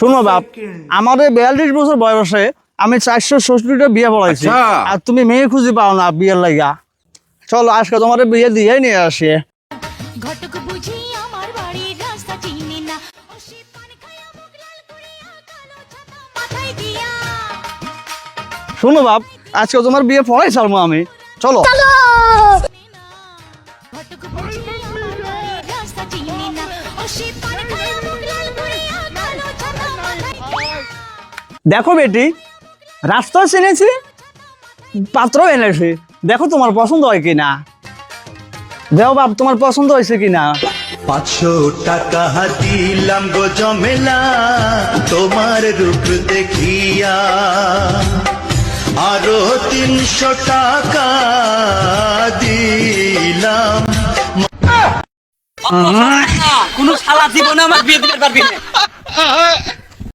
শুনো বাপ আমাদের বিয়াল্লিশ বছর বয়সে আমি চারশো ষষ্ঠীটা বিয়ে পড়াইছি। আচ্ছা। আর তুমি মেয়ে খুঁজে পাও না বিয়ের লাগা চলো আজকে তোমার বিয়ে দিয়ে নিয়ে আসি। শুনো বাপ আজকে তোমার বিয়ে পড়াই ছাড়বো আমি। চলো। ঘটক দেখো বেটি রাস্তা চিনেছি পাত্র এনেছি। দেখো তোমার পছন্দ হয় কিনা। দেখো বাপ তোমার পছন্দ হয়েছে কিনা। পাঁচশো টাকা দিলাম গো জমেলা তোমার রূপ দেখিয়া। আরও তিনশো টাকা দিলাম। কোন শালা জীবনে আমার বিয়ে দিতে পারবি না।